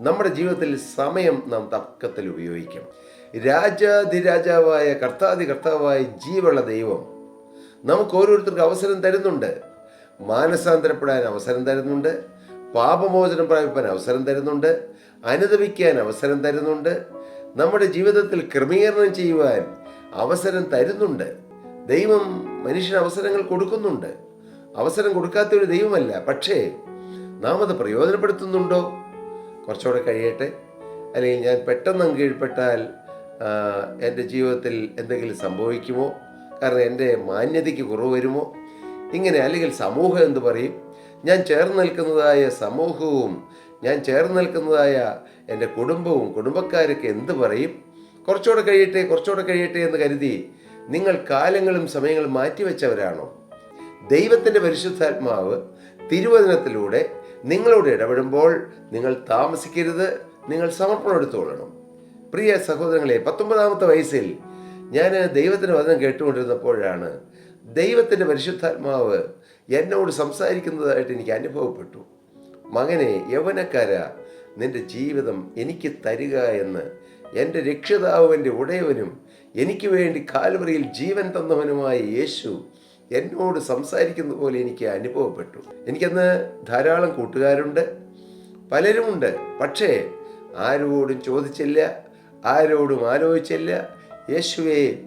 നമ്മുടെ ജീവിതത്തിൽ സമയം നാം തക്കത്തിൽ ഉപയോഗിക്കും. രാജാധിരാജാവായ കർത്താതി കർത്താവായ ജീവുള്ള ദൈവം നമുക്ക് ഓരോരുത്തർക്കും അവസരം തരുന്നുണ്ട്. മാനസാന്തരപ്പെടാൻ അവസരം തരുന്നുണ്ട്. പാപമോചനം പ്രാപിപ്പാൻ അവസരം തരുന്നുണ്ട്. അനുദപിക്കാൻ അവസരം തരുന്നുണ്ട്. നമ്മുടെ ജീവിതത്തിൽ ക്രമീകരണം ചെയ്യുവാൻ അവസരം തരുന്നുണ്ട്. ദൈവം മനുഷ്യന് അവസരങ്ങൾ കൊടുക്കുന്നുണ്ട്. അവസരം കൊടുക്കാത്ത ഒരു ദൈവമല്ല. പക്ഷേ നാം അത് പ്രയോജനപ്പെടുത്തുന്നുണ്ടോ? കുറച്ചുകൂടെ കഴിയട്ടെ. അല്ലെങ്കിൽ ഞാൻ പെട്ടെന്ന് കീഴ്പ്പെട്ടാൽ എന്റെ ജീവിതത്തിൽ എന്തെങ്കിലും സംഭവിക്കുമോ? കാരണം എന്റെ മാന്യതയ്ക്ക് കുറവ് വരുമോ? ഇങ്ങനെ അല്ലെങ്കിൽ സമൂഹം എന്ത് പറയും? ഞാൻ ചേർന്ന് നിൽക്കുന്നതായ സമൂഹവും ഞാൻ ചേർന്ന് നിൽക്കുന്നതായ എന്റെ കുടുംബവും കുടുംബക്കാരൊക്കെ എന്ത് പറയും? കുറച്ചുകൂടെ കഴിയട്ടെ കുറച്ചുകൂടെ കഴിയട്ടെ എന്ന് കരുതി നിങ്ങൾ കാലങ്ങളും സമയങ്ങളും മാറ്റിവെച്ചവരാണോ? ദൈവത്തിന്റെ പരിശുദ്ധാത്മാവ് തിരുവചനത്തിലൂടെ നിങ്ങളോട് ഇടപെടുമ്പോൾ നിങ്ങൾ താമസിക്കരുത് നിങ്ങൾ സമർപ്പണം എടുത്തുകൊള്ളണം പ്രിയ സഹോദരങ്ങളെ പത്തൊമ്പതാമത്തെ വയസ്സിൽ ഞാൻ ദൈവത്തിന്റെ വചനം കേട്ടുകൊണ്ടിരുന്നപ്പോഴാണ് ദൈവത്തിന്റെ പരിശുദ്ധാത്മാവ് എന്നോട് സംസാരിക്കുന്നതായിട്ട് എനിക്ക് അനുഭവപ്പെട്ടു. മകനെ യൗവനക്കാര നിന്റെ ജീവിതം എനിക്ക് തരിക എന്ന് എന്റെ രക്ഷിതാവും എന്റെ ഉടയവനും എനിക്ക് വേണ്ടി കാൽവറിയിൽ ജീവൻ തന്നവനുമായ യേശു എന്നോട് സംസാരിക്കുന്ന പോലെ എനിക്ക് അനുഭവപ്പെട്ടു. എനിക്കന്ന് ധാരാളം കൂട്ടുകാരുണ്ട്. പലരുമുണ്ട്. പക്ഷേ ആരോടും ചോദിച്ചില്ല. ആരോടും ആലോചിച്ചില്ല. യേശുവേ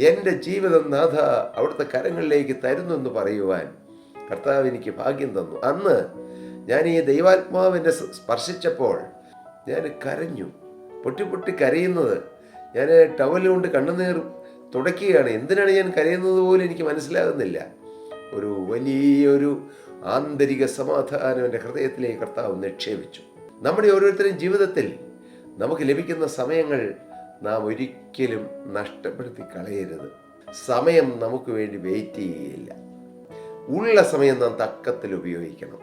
എന്റെ ജീവിതം നാഥ അവിടുത്തെ കരങ്ങളിലേക്ക് തരുന്നു എന്ന് പറയുവാൻ കർത്താവ് എനിക്ക് ഭാഗ്യം തന്നു. അന്ന് ഞാൻ ഈ ദൈവാത്മാവിനെ സ്പർശിച്ചപ്പോൾ ഞാൻ കരഞ്ഞു. പൊട്ടി പൊട്ടി കരയുന്നത്. ഞാൻ ടവലുകൊണ്ട് കണ്ണുനീർ തുടയ്ക്കുകയാണ് എന്തിനാണ് ഞാൻ കരയുന്നത് പോലും എനിക്ക് മനസ്സിലാകുന്നില്ല. ഒരു വലിയൊരു ആന്തരിക സമാധാനം എന്റെ ഹൃദയത്തിലേക്ക് കർത്താവ് നിക്ഷേപിച്ചു. നമ്മുടെ ഓരോരുത്തരും ജീവിതത്തിൽ നമുക്ക് ലഭിക്കുന്ന സമയങ്ങൾ നാം ഒരിക്കലും നഷ്ടപ്പെടുത്തി കളയരുത്. സമയം നമുക്ക് വേണ്ടി വെയിറ്റ് ചെയ്യുകയില്ല. ഉള്ള സമയം നാം തക്കത്തിൽ ഉപയോഗിക്കണം.